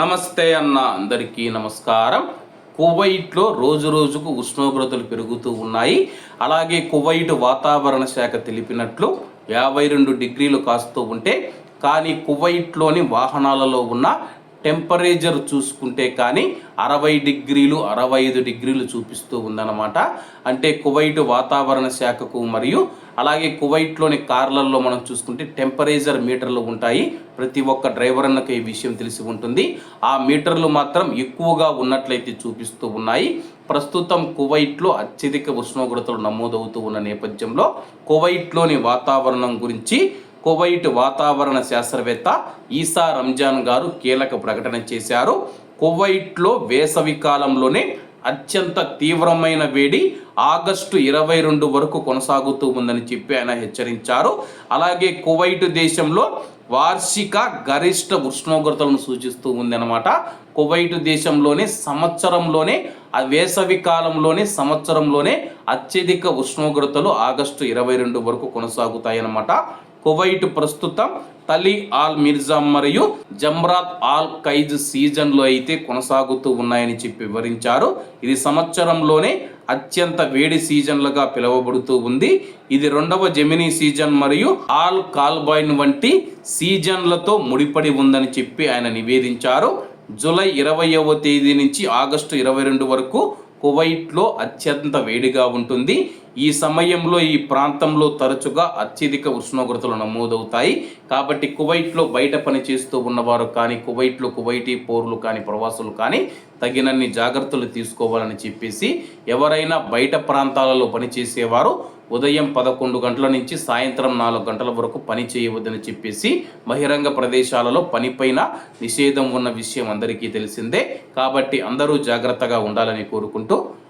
నమస్తే అన్న అందరికీ నమస్కారం. కువైట్లో రోజు రోజుకు ఉష్ణోగ్రతలు పెరుగుతూ ఉన్నాయి. అలాగే కువైట్ వాతావరణ శాఖ తెలిపినట్లు యాభై రెండు డిగ్రీలు కాస్తూ ఉంటే కానీ కువైట్లోని వాహనాలలో ఉన్న టెంపరేచర్ చూసుకుంటే కానీ అరవై డిగ్రీలు అరవై ఐదు డిగ్రీలు చూపిస్తూ ఉందన్నమాట. అంటే కువైట్ వాతావరణ శాఖకు మరియు అలాగే కువైట్లోని కార్లలో మనం చూసుకుంటే టెంపరేచర్ మీటర్లు ఉంటాయి. ప్రతి ఒక్క డ్రైవర్ అన్నకు ఈ విషయం తెలిసి ఉంటుంది. ఆ మీటర్లు మాత్రం ఎక్కువగా ఉన్నట్లయితే చూపిస్తూ ఉన్నాయి. ప్రస్తుతం కువైట్లో అత్యధిక ఉష్ణోగ్రతలు నమోదవుతూ ఉన్న నేపథ్యంలో కువైట్లోని వాతావరణం గురించి కువైట్ వాతావరణ శాస్త్రవేత్త ఈసా రంజాన్ గారు కీలక ప్రకటన చేశారు. కువైట్లో వేసవి కాలంలోనే అత్యంత తీవ్రమైన వేడి ఆగస్టు ఇరవై రెండు వరకు కొనసాగుతూ ఉందని చెప్పి ఆయన హెచ్చరించారు. అలాగే కువైట్ దేశంలో వార్షిక గరిష్ట ఉష్ణోగ్రతలను సూచిస్తూ ఉందన్నమాట. కువైట్ దేశంలోనే సంవత్సరంలోనే వేసవి కాలంలోనే సంవత్సరంలోనే అత్యధిక ఉష్ణోగ్రతలు ఆగస్టు ఇరవై రెండు వరకు కొనసాగుతాయన్నమాట. కువైట్ ప్రస్తుతం తలి ఆల్ మిర్జా మరియు జమ్రాత్ ఆల్ ఖైజ్ సీజన్లో అయితే కొనసాగుతూ ఉన్నాయని చెప్పి వివరించారు. ఇది సంవత్సరంలోనే అత్యంత వేడి సీజన్లుగా పిలువబడుతూ ఉంది. ఇది రెండవ జెమినీ సీజన్ మరియు ఆల్ కాల్బాయిన్ వంటి సీజన్లతో ముడిపడి ఉందని చెప్పి ఆయన నివేదించారు. జూలై ఇరవైవ తేదీ నుంచి ఆగస్టు ఇరవై రెండు వరకు కువైట్లో అత్యంత వేడిగా ఉంటుంది. ఈ సమయంలో ఈ ప్రాంతంలో తరచుగా అత్యధిక ఉష్ణోగ్రతలు నమోదవుతాయి. కాబట్టి కువైట్లో బయట పని చేస్తూ ఉన్నవారు కానీ కువైట్లో కువైటీ పౌరులు కానీ ప్రవాసులు కానీ తగినన్ని జాగ్రత్తలు తీసుకోవాలని చెప్పేసి ఎవరైనా బయట ప్రాంతాలలో పనిచేసేవారు ఉదయం పదకొండు గంటల నుంచి సాయంత్రం నాలుగు గంటల వరకు పని చేయవద్దని చెప్పేసి బహిరంగ ప్రదేశాలలో పనిపైన నిషేధం ఉన్న విషయం అందరికీ తెలిసిందే. కాబట్టి అందరూ జాగ్రత్తగా ఉండాలని కోరుకుంటూ